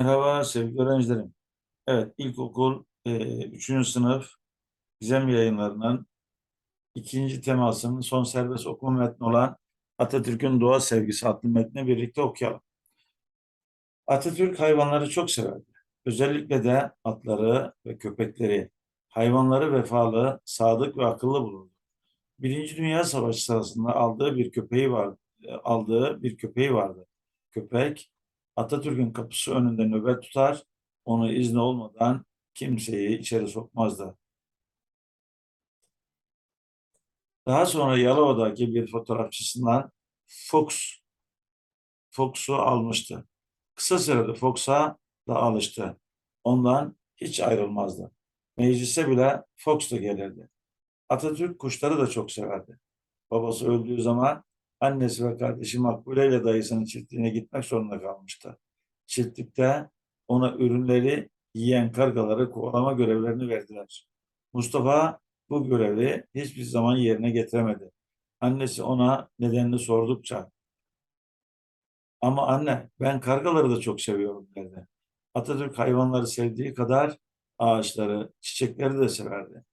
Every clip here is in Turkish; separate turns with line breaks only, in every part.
Merhaba sevgili öğrencilerim. Evet, ilkokul e, 3. sınıf Gizem yayınlarının ikinci temasının son serbest okuma metni olan Atatürk'ün Doğa Sevgisi adlı metni birlikte okuyalım. Atatürk hayvanları çok severdi. Özellikle de atları ve köpekleri. Hayvanları vefalı, sadık ve akıllı bulurdu. Birinci Dünya Savaşı sırasında aldığı bir köpeği vardı. Aldığı bir köpeği vardı. Köpek Atatürk'ün kapısı önünde nöbet tutar, onu izni olmadan kimseyi içeri sokmazdı. Daha sonra Yalova'daki bir fotoğrafçısından Fox Fox'u almıştı. Kısa sürede Fox'a da alıştı. Ondan hiç ayrılmazdı. Meclise bile Fox da gelirdi. Atatürk kuşları da çok severdi. Babası öldüğü zaman annesi ve kardeşi Makbule ile dayısının çiftliğine gitmek zorunda kalmıştı. Çiftlikte ona ürünleri yiyen kargaları kovalama görevlerini verdiler. Mustafa bu görevi hiçbir zaman yerine getiremedi. Annesi ona nedenini sordukça ama anne ben kargaları da çok seviyorum derdi. Atatürk hayvanları sevdiği kadar ağaçları, çiçekleri de severdi.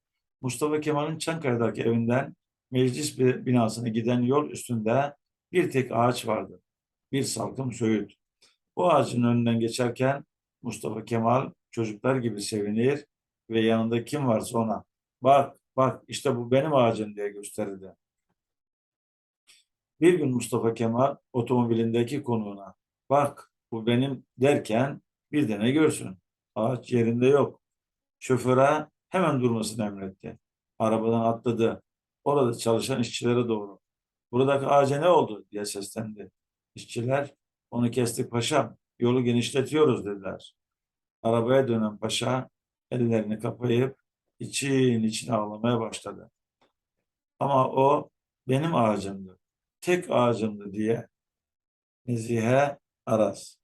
Mustafa Kemal'in Çankaya'daki evinden meclis binasına giden yol üstünde bir tek ağaç vardı. Bir salkım söğüt. Bu ağacın önünden geçerken Mustafa Kemal çocuklar gibi sevinir ve yanında kim varsa ona bak bak işte bu benim ağacım diye gösterirdi. Bir gün Mustafa Kemal otomobilindeki konuğuna bak bu benim derken bir de ne görsün ağaç yerinde yok. Şoföre hemen durmasını emretti. Arabadan atladı. Orada çalışan işçilere doğru. Buradaki ağaca ne oldu diye seslendi. İşçiler onu kestik paşam yolu genişletiyoruz dediler. Arabaya dönen paşa ellerini kapayıp için için ağlamaya başladı. Ama o benim ağacımdı. Tek ağacımdı diye Nezihe Aras.